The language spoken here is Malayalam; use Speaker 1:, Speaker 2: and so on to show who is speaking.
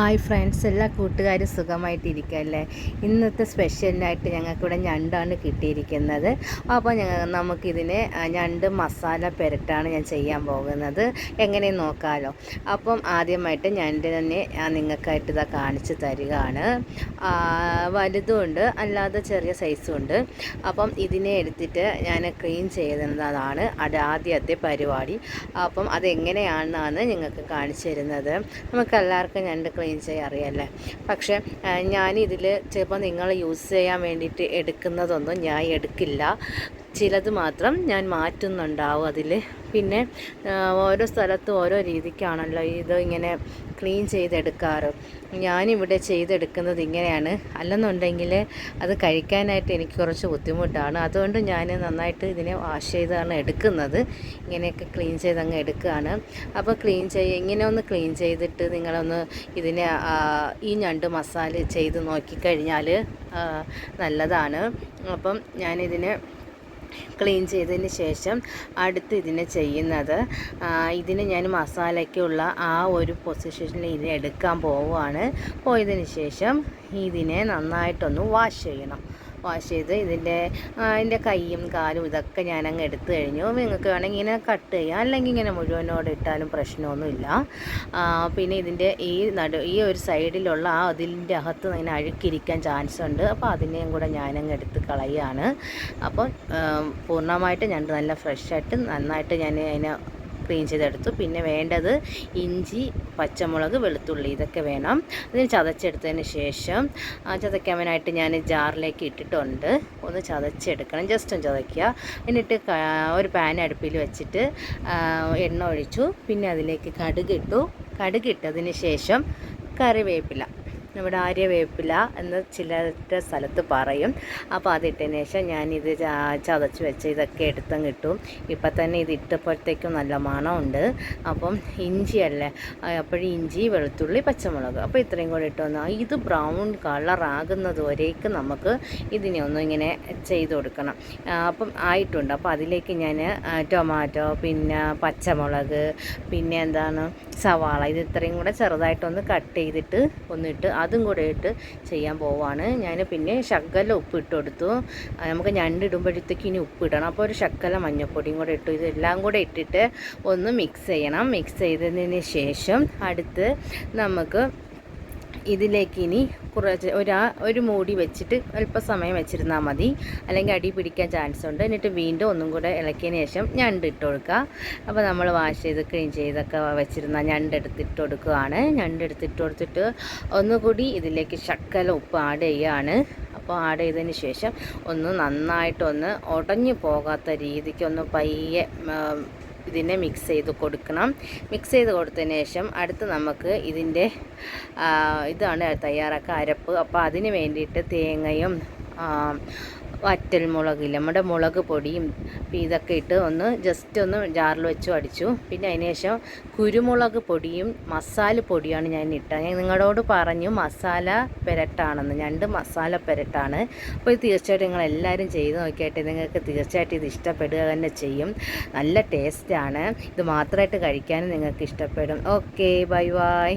Speaker 1: ഹായ് ഫ്രണ്ട്സ് എല്ലാ കൂട്ടുകാരും സുഖമായിട്ടിരിക്കല്ലേ? ഇന്നത്തെ സ്പെഷ്യലായിട്ട് ഞങ്ങൾക്കിവിടെ ഞണ്ടാണ് കിട്ടിയിരിക്കുന്നത്. അപ്പോൾ ഞങ്ങൾ നമുക്കിതിനെ ഞണ്ട് മസാല പെരട്ടാണ് ഞാൻ ചെയ്യാൻ പോകുന്നത്. എങ്ങനെ നോക്കാമല്ലോ അപ്പം ആദ്യമായിട്ട് ഞണ്ട് തന്നെ നിങ്ങൾക്കായിട്ട് ഇതാ കാണിച്ച് തരികയാണ്. വലുതുമുണ്ട് അല്ലാതെ ചെറിയ സൈസും ഉണ്ട് അപ്പം ഇതിനെ എടുത്തിട്ട് ഞാൻ ക്ലീൻ ചെയ്യുന്നതാണ് അത് ആദ്യത്തെ പരിപാടി. അപ്പം അതെങ്ങനെയാണെന്നാണ് നിങ്ങൾക്ക് കാണിച്ചു തരുന്നത്. നമുക്ക് എല്ലാവർക്കും ഞണ്ട് ക്ലീൻ ചെയ്യാൻ അറിയാമല്ലേ പക്ഷേ ഞാനിതിൽ ചിലപ്പോൾ നിങ്ങൾ യൂസ് ചെയ്യാൻ വേണ്ടിയിട്ട് എടുക്കുന്നതൊന്നും ഞാൻ എടുക്കില്ല. ചിലത് മാത്രം ഞാൻ മാറ്റുന്നുണ്ടാവും അതിൽ പിന്നെ ഓരോ സ്ഥലത്തും ഓരോ രീതിക്കാണല്ലോ ഇത് ഇങ്ങനെ ക്ലീൻ ചെയ്തെടുക്കാറ്. ഞാനിവിടെ ചെയ്തെടുക്കുന്നത് ഇങ്ങനെയാണ്. അല്ലെന്നുണ്ടെങ്കിൽ അത് കഴിക്കാനായിട്ട് എനിക്ക് കുറച്ച് ബുദ്ധിമുട്ടാണ്. അതുകൊണ്ട് ഞാൻ നന്നായിട്ട് ഇതിനെ വാഷ് ചെയ്താണ് എടുക്കുന്നത്. ഇങ്ങനെയൊക്കെ ക്ലീൻ ചെയ്ത് അങ്ങ് എടുക്കുകയാണ് അപ്പോൾ ക്ലീൻ ചെയ്യ ഇങ്ങനെ ഒന്ന് ക്ലീൻ ചെയ്തിട്ട് നിങ്ങളൊന്ന് ഇതിനെ ഈ ഞണ്ട് മസാല ചെയ്ത് നോക്കിക്കഴിഞ്ഞാൽ നല്ലതാണ്. അപ്പം ഞാനിതിനെ ക്ലീൻ ചെയ്തതിന് ശേഷം അടുത്ത് ഇതിനെ ചെയ്യുന്നത്. ഇതിനെ ഞാൻ മസാലയ്ക്കുള്ള ആ ഒരു പൊസിഷനിൽ ഇതിനെ എടുക്കാൻ പോവുകയാണ്. പോയതിന് ശേഷം ഇതിനെ നന്നായിട്ടൊന്ന് വാഷ് ചെയ്യണം. വാഷ് ചെയ്ത് ഇതിന്റെ അതിന്റെ കൈയും കാലും ഇതൊക്കെ ഞാൻ അങ്ങ് എടുത്തു കഴിഞ്ഞു. നിങ്ങൾക്ക് വേണമെങ്കിൽ ഇങ്ങനെ കട്ട് ചെയ്യാം. അല്ലെങ്കിൽ ഇങ്ങനെ മുഴുവനോട് ഇട്ടാലും പ്രശ്നമൊന്നുമില്ല. പിന്നെ ഇതിന്റെ ഈ നടു ഈ ഒരു സൈഡിലുള്ള ആ അതിന്റെ അകത്ത് ഇങ്ങനെ അഴുക്കിരിക്കാൻ ചാൻസ് ഉണ്ട് അപ്പോൾ അതിനെയും കൂടെ ഞാനങ്ങ് എടുത്ത് കളയുകയാണ് അപ്പോൾ പൂർണമായിട്ട് ഞാൻ നല്ല ഫ്രഷായിട്ട് നന്നായിട്ട് ഞാൻ അതിനെ ക്ലീൻ ചെയ്തെടുത്തു. പിന്നെ വേണ്ടത് ഇഞ്ചി പച്ചമുളക് വെളുത്തുള്ളി ഇതൊക്കെ വേണം. അതിന് ചതച്ചെടുത്തതിന് ശേഷം ചതയ്ക്കാനായിട്ട് ഞാൻ ജാറിലേക്ക് ഇട്ടിട്ടുണ്ട്. ഒന്ന് ചതച്ചെടുക്കണം. ജസ്റ്റ് ഒന്ന് ചതയ്ക്കുക. എന്നിട്ട് ഒരു പാൻ അടുപ്പിൽ വെച്ചിട്ട് എണ്ണ ഒഴിച്ചു. പിന്നെ അതിലേക്ക് കടുക് ഇട്ടു. കടുക് ഇട്ടതിന് ശേഷം കറിവേപ്പില. നമ്മുടെ ആര്യവേപ്പില എന്ന് ചിലരുടെ സ്ഥലത്ത് പറയും. അപ്പോൾ അതിട്ടതിന് ശേഷം ഞാനിത് ചതച്ച് വെച്ച് ഇതൊക്കെ എടുത്തും കിട്ടും ഇപ്പം തന്നെ ഇത് ഇട്ടപ്പോഴത്തേക്കും നല്ല മണമുണ്ട്. അപ്പം ഇഞ്ചിയല്ലേ അപ്പോഴും ഇഞ്ചി വെളുത്തുള്ളി പച്ചമുളക്. അപ്പോൾ ഇത്രയും കൂടി ഇട്ട് വന്നാൽ ഇത് ബ്രൗൺ കളറാകുന്നത് വരേക്ക് നമുക്ക് ഇതിനെ ഒന്നും ഇങ്ങനെ ചെയ്ത് കൊടുക്കണം. അപ്പം ആയിട്ടുണ്ട്. അപ്പോൾ അതിലേക്ക് ഞാൻ ടൊമാറ്റോ പിന്നെ പച്ചമുളക് പിന്നെ എന്താണ്? സവാള ഇത് ഇത്രയും കൂടെ ചെറുതായിട്ടൊന്ന് കട്ട് ചെയ്തിട്ട് ഒന്നിട്ട് അതും കൂടെ ഇട്ട് ചെയ്യാൻ പോവാണ്. ഞാൻ പിന്നെ ശക്കല ഉപ്പ് ഇട്ട് കൊടുത്തു. നമുക്ക് ഞണ്ടിടുമ്പോഴത്തേക്ക് ഇനി ഉപ്പ് ഇടണം. അപ്പോൾ ഒരു ശകല മഞ്ഞൾപ്പൊടിയും കൂടെ ഇട്ടു. ഇതെല്ലാം കൂടെ ഇട്ടിട്ട് ഒന്ന് മിക്സ് ചെയ്യണം. മിക്സ് ചെയ്തതിന് ശേഷം അടുത്ത് നമുക്ക് ഇതിലേക്ക് ഇനി കുറച്ച് ഒരു ഒരു മൂടി വെച്ചിട്ട് അല്പസമയം വെച്ചിരുന്നാൽ മതി. അല്ലെങ്കിൽ അടി പിടിക്കാൻ ചാൻസ് ഉണ്ട്. എന്നിട്ട് വീണ്ടും ഒന്നും കൂടെ ഇളക്കിയതിന് ശേഷം ഞണ്ട് ഇട്ട് കൊടുക്കുക. അപ്പോൾ നമ്മൾ വാഷ് ചെയ്ത് ക്ലീൻ ചെയ്തൊക്കെ വെച്ചിരുന്ന ഞണ്ട് എടുത്തിട്ട് കൊടുക്കുകയാണ്. ഞണ്ട് എടുത്തിട്ട് കൊടുത്തിട്ട് ഒന്നുകൂടി ഇതിലേക്ക് ശക്കല ഉപ്പ് ആഡ് ചെയ്യുകയാണ്. അപ്പോൾ ആഡ് ചെയ്തതിന് ശേഷം ഒന്ന് നന്നായിട്ടൊന്ന് ഉടഞ്ഞു പോകാത്ത രീതിക്കൊന്ന് പയ്യെ ഇതിനെ മിക്സ് ചെയ്ത് കൊടുക്കണം. മിക്സ് ചെയ്ത് കൊടുത്തതിന് ശേഷം അടുത്ത് നമുക്ക് ഇതിന്റെ ഇതാണ് തയ്യാറാക്കുക അരപ്പ്. അപ്പോൾ അതിന് വേണ്ടിയിട്ട് തേങ്ങയും ആ, വറ്റൽമുളകില്ല നമ്മുടെ മുളക് പൊടിയും ഇതൊക്കെ ഇട്ട് ഒന്ന് ജസ്റ്റ് ഒന്ന് ജാറിൽ വെച്ചു അടിച്ചു. പിന്നെ അതിന് ശേഷം കുരുമുളക് പൊടിയും മസാല പൊടിയാണ് ഞാൻ ഇട്ടത്. ഞാൻ നിങ്ങളോട് പറഞ്ഞു മസാല പെരട്ടാണെന്ന്. ഞണ്ട് മസാല പെരട്ടാണ്. അപ്പോൾ ഇത് തീർച്ചയായിട്ടും നിങ്ങൾ എല്ലാവരും ചെയ്ത് നോക്കിയിട്ട്. നിങ്ങൾക്ക് തീർച്ചയായിട്ടും ഇത് ഇഷ്ടപ്പെടുക തന്നെ ചെയ്യും. നല്ല ടേസ്റ്റാണ് ഇത് മാത്രമായിട്ട് കഴിക്കാനും നിങ്ങൾക്ക് ഇഷ്ടപ്പെടും. Okay bye bye